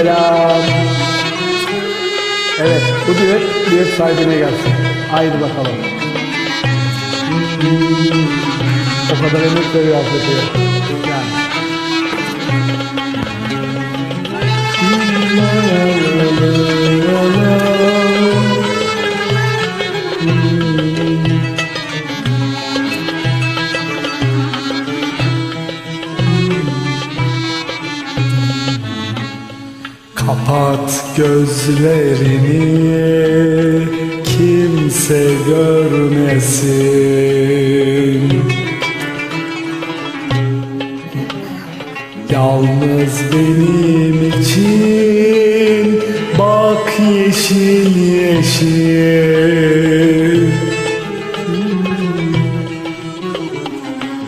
Selam. Evet, bu düet, düet sahibine gelsin. Haydi bakalım. O kadar emek veriyor Afet'e. Kapat gözlerini kimse görmesin. Yalnız benim için bak yeşil yeşil.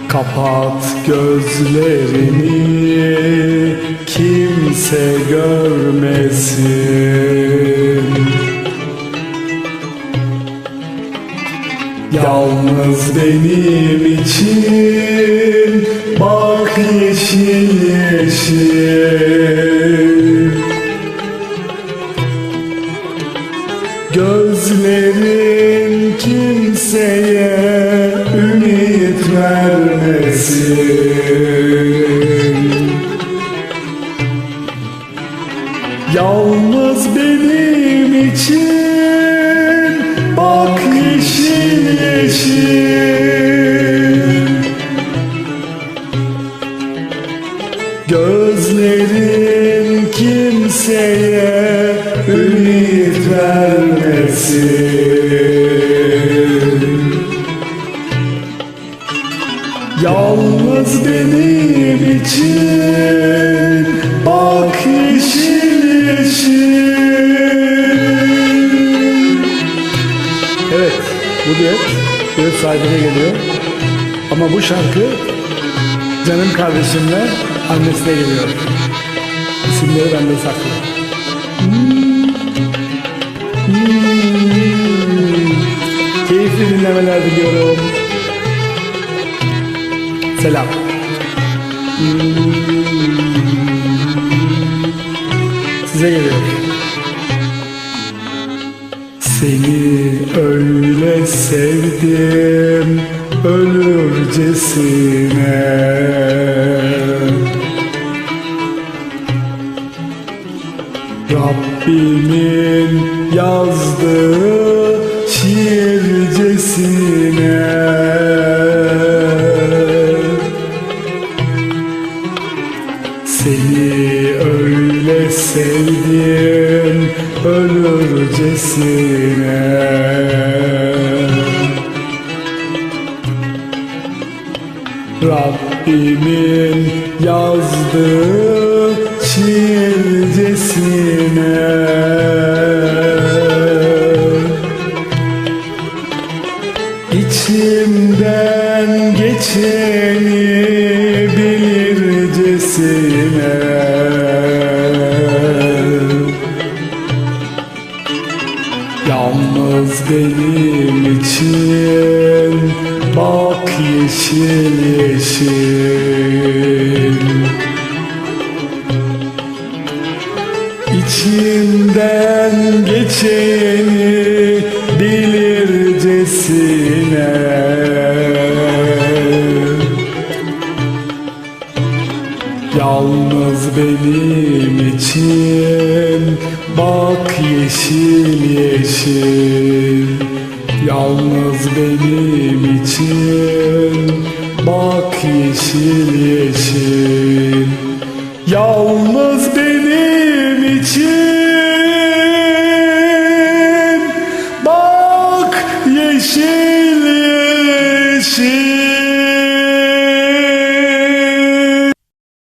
Kapat gözlerini Yalnız benim için bak yeşil yeşil. Gözlerin kimseye ümit vermesin. Yalnız benim için Gözlerin kimseye ümit vermesin Yalnız benim için bak yeşil yeşil Evet, bu düet, düet sahibine geliyor. Ama bu şarkı canım kardeşimle annesine geliyor. İsimleri bende saklı. Keyifli dinlemeler diliyorum. Selam. Size geliyor. Seni öyle sevdim ölürcesine Rabbimin yazdığı şiircesine. Seni öyle sevdim ölürcesine Rabbimin yazdığı şiircesine İçimden geçeni bilircesine Yalnız benim için bak yeşil yeşil İçimden geçeni bilircesine Yalnız benim için bak yeşil yeşil. Yalnız benim için bak yeşil yeşil. Yalnız benim